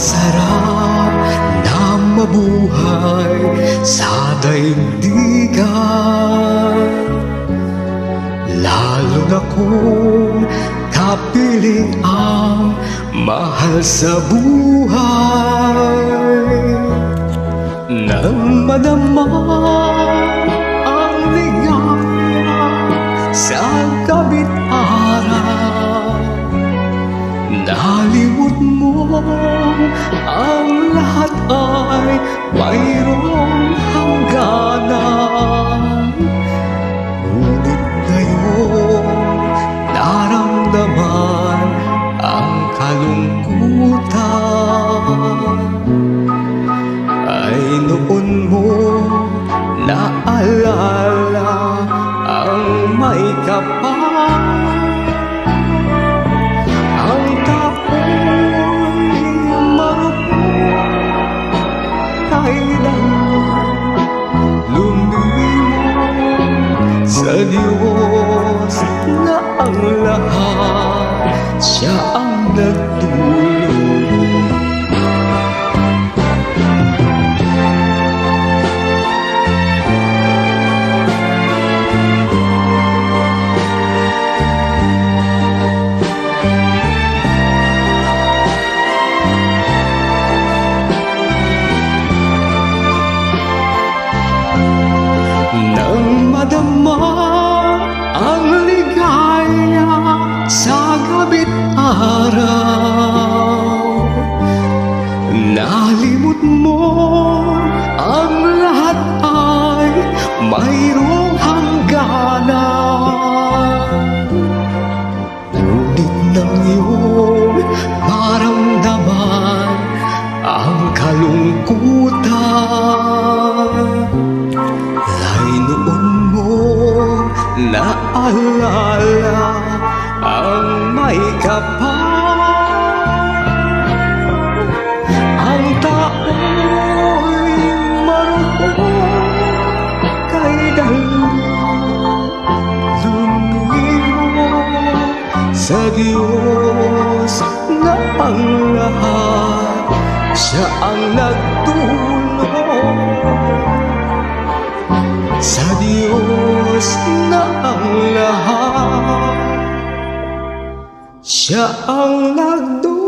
sarap na mabuhay sa daigdigan. Lalo na kung kapiling ang mahal sa buhay. Nang madama ang lahat ay mayroong hangganan. Ngunit ngayon naramdaman ang kalungkutan. Ay noon mo naalala ang may kapal Lumimot sa Diyos araw. Nalimot mo ang lahat ay mayroong hangganan. Ngunit nang iyong maramdaman ang kalungkutan. Ay noon mo naalala ang may kapal sa Diyos na ang lahat. Siya ang nagtulong sa Diyos na ang lahat. Siya ang nagdulong